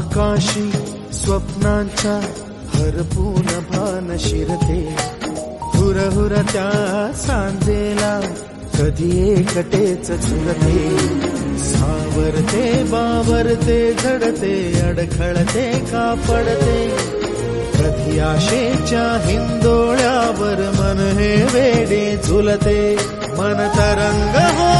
आकाशी स्वप्नांच्या हरपून भान शिरते. हुर हुर त्या सांजेला कधी एकटेच झुरते सावरते बावरते झडते अडखळते का पडते कधी आशेच्या हिंदोळ्यावर मन हे वेडे झुलते. मन तरंग हो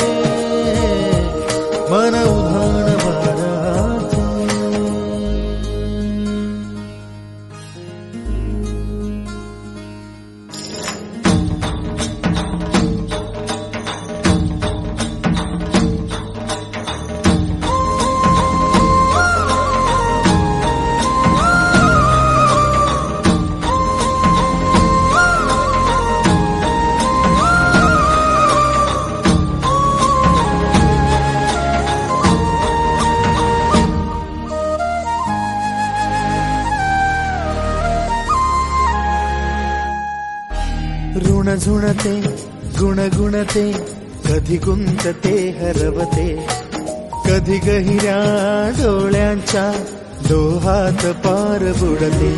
मन ऋण झुणते गुणगुणते कधी गुंतते हरवते कधी गहिऱ्या डोळ्यांच्या डोहात पार बुडते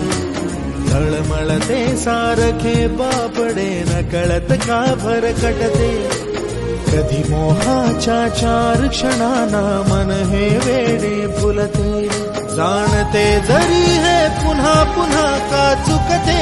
तळमळते सारखे बापडे न कळत का भरकटते कधी मोहाच्या चार क्षणाना मन हे वेडे फुलते जाणते जरी हे पुन्हा पुन्हा का चुकते